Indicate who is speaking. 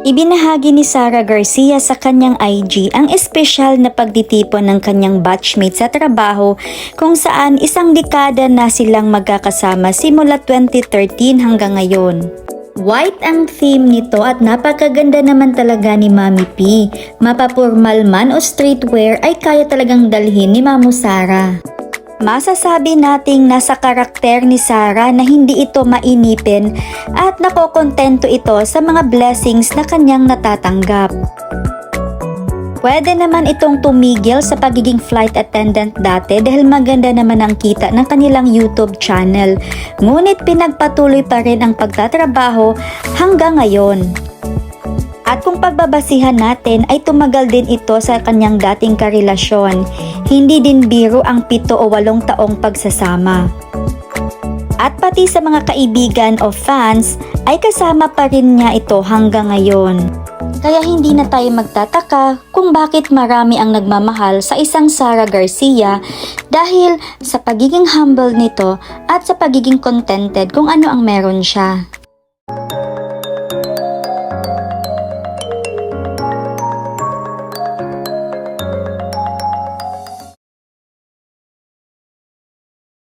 Speaker 1: Ibinahagi ni Sara Garcia sa kanyang IG ang espesyal na pagtitipon ng kanyang batchmate sa trabaho kung saan isang dekada na silang magkakasama simula 2013 hanggang ngayon. White ang theme nito at napakaganda naman talaga ni Mami P. Mapapurmal man o streetwear ay kaya talagang dalhin ni Mamu Sara. Masasabi nating nasa karakter ni Sarah na hindi ito mainipin at nakokontento ito sa mga blessings na kanyang natatanggap. Pwede naman itong tumigil sa pagiging flight attendant dati dahil maganda naman ang kita ng kanilang YouTube channel. Ngunit pinagpatuloy pa rin ang pagtatrabaho hanggang ngayon. At kung pagbabasihan natin ay tumagal din ito sa kanyang dating karelasyon. Hindi din biro ang pito o walong taong pagsasama. At pati sa mga kaibigan o fans ay kasama pa rin niya ito hanggang ngayon. Kaya hindi na tayo magtataka kung bakit marami ang nagmamahal sa isang Sara Garcia dahil sa pagiging humble nito at sa pagiging contented kung ano ang meron siya.